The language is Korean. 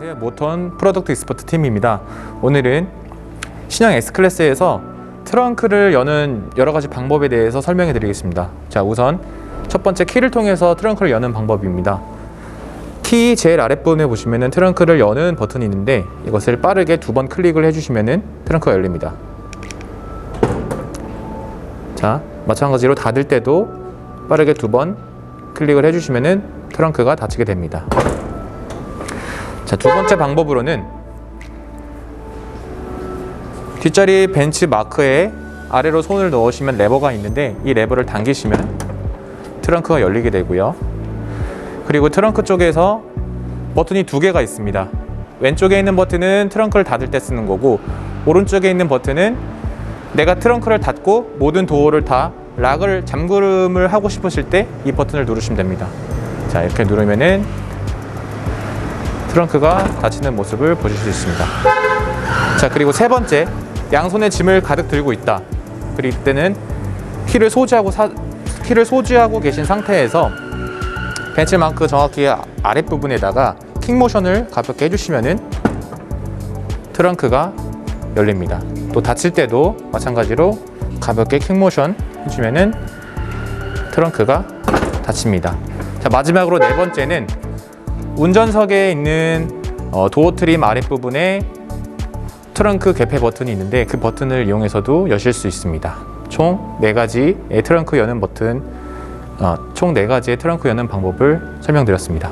안녕하세요. 모턴 프로덕트 익스퍼트 팀입니다. 오늘은 신형 S클래스에서 트렁크를 여는 여러 가지 방법에 대해서 설명해 드리겠습니다. 자, 우선 첫 번째 키를 통해서 트렁크를 여는 방법입니다. 키 제일 아랫부분에 보시면은 트렁크를 여는 버튼이 있는데 이것을 빠르게 두 번 클릭을 해주시면은 트렁크가 열립니다. 자, 마찬가지로 닫을 때도 빠르게 두 번 클릭을 해주시면은 트렁크가 닫히게 됩니다. 자, 두 번째 방법으로는 뒷자리 벤츠 마크에 아래로 손을 넣으시면 레버가 있는데 이 레버를 당기시면 트렁크가 열리게 되고요. 그리고 트렁크 쪽에서 버튼이 두 개가 있습니다. 왼쪽에 있는 버튼은 트렁크를 닫을 때 쓰는 거고 오른쪽에 있는 버튼은 내가 트렁크를 닫고 모든 도어를 다 락을 잠그름을 하고 싶으실 때 이 버튼을 누르시면 됩니다. 자 이렇게 누르면은 트렁크가 닫히는 모습을 보실 수 있습니다. 자 그리고 세 번째 양손에 짐을 가득 들고 있다. 그럴 때는 키를 소지하고 사, 키를 소지하고 계신 상태에서 벤츠마크 정확히 아- 아랫부분에다가 킥 모션을 가볍게 해주시면은 트렁크가 열립니다. 또 닫힐 때도 마찬가지로 가볍게 킥 모션 해주면은 트렁크가 닫힙니다. 자 마지막으로 네 번째는 운전석에 있는 어, 도어 트림 아랫부분에 트렁크 개폐 버튼이 있는데 그 버튼을 이용해서도 여실 수 있습니다. 총네 가지의 트렁크 여는 버튼, 어, 총네 가지의 트렁크 여는 방법을 설명드렸습니다.